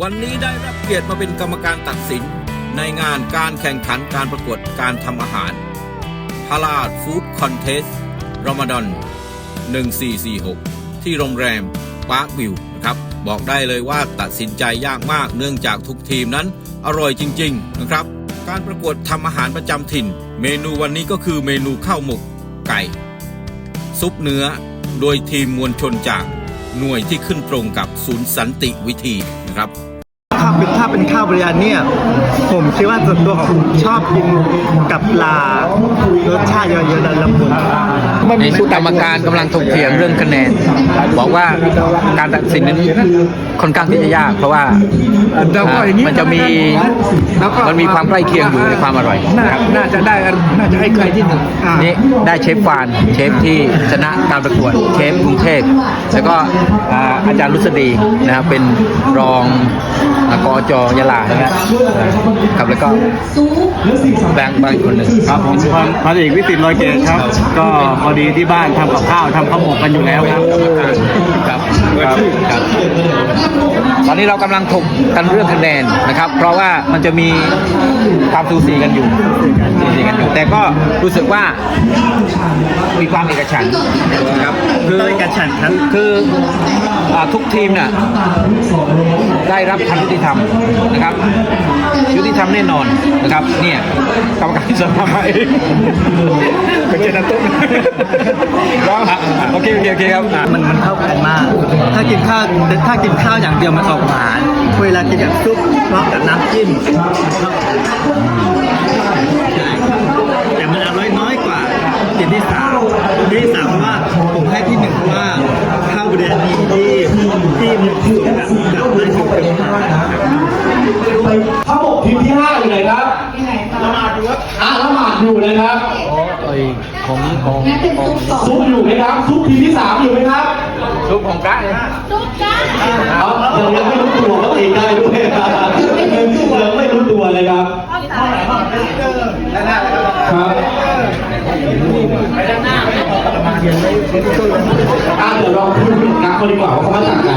วันนี้ได้รับเกียรติมาเป็นกรรมการตัดสิน ในงานการแข่งขันการประกวดการทำอาหารฮาลาดฟู้ดคอนเทสต์รอมฎอน1446 ที่โรงแรมปาร์ควิวนะครับ บอกได้เลยว่าตัดสินใจยากมากเนื่องจากทุกทีมนั้นอร่อยจริง ๆ นะครับ การประกวดทำอาหารประจำถิ่น เมนูวันนี้ก็คือเมนูข้าวหมก ไก่ ซุปเนื้อ โดยทีมมวลชนจากหน่วยที่ขึ้นตรงกับศูนย์สันติวิธี ครับถ้าเป็นถ้าเป็นข้าวบริยานเนี่ย ผมคิดว่าส่วนตัวของผมชอบกินกับปลารสชาติเยอะๆและละมุน ในกรรมการกำลังถกเถียงเรื่องคะแนน บอกว่าการตัดสินนั้นค่อนข้างที่จะยาก เพราะว่ามันจะมีมันมีความใกล้เคียงอยู่ในความอร่อยนะครับน่าจะได้กันน่าจะให้ใครที่หนึ่งนี่ได้เชฟฟานเชฟที่ชนะการประกวดเชฟกรุงเทพแล้วก็อ่าอาจารย์รุษฎีนะครับเป็นรองอ่า กอจยะลานะครับครับแล้วก็แบงค์บางคนหนึ่งครับผมพันพันเอกวิสิตลอยเกตครับ ก็พอดีที่บ้านทำกับข้าวทำข้าวหมกกันอยู่แล้วครับครับครับครับต อนนี้เรากำลังถกกันเรื่องคะแนนนะครับ เพราะว่ามันจะมีความสูสีกันอยู่สูสีกันอยู่ แต่ก็รู้สึกว่ามีความเอกฉันท์นะครับคือต้องเอกฉันท์ครับคืออ่าทุกทีมเนี่ยได้รับความยุติธรรมนะครับยุติธรรมแน่นอนนะครับเนี่ยกรรมการที่สภาเองเป็นเจนตุ้มโอเคโอเคโอเคครับมันมันเข้ากันมากถ้า กินข้าวถ้ากินข้าวอย่างเดียวมันออกหวานเวลากินกับซุปพร้อมกับน้ำจิ้มแต่มันอร่อยน้อยกว่ากินที่สามกินที่สามเพราะว่าผมให้ที่หนึ่งว่าข้าวบริยานีที่ที่มาะสมกับกับนั่นคือเป็นอาหารข้าวหมกทีมที่ห้าอยู่ไหนครับละหมาดอยู่ครับอะละหมาดอยู่นะครับไอของของของซุปอยู่ไหมครับซุปทีมที่สามอยู่ไหมครับ ซุปของกะเนี่ยเอายังยังไม่รู้ตัวว่าตีได้ด้วยยังไม่รู้ตัวเลยครับครับอะเดี๋ยวเราพูดถึงนักเขาดีกว่าว่าเขามาจากไหน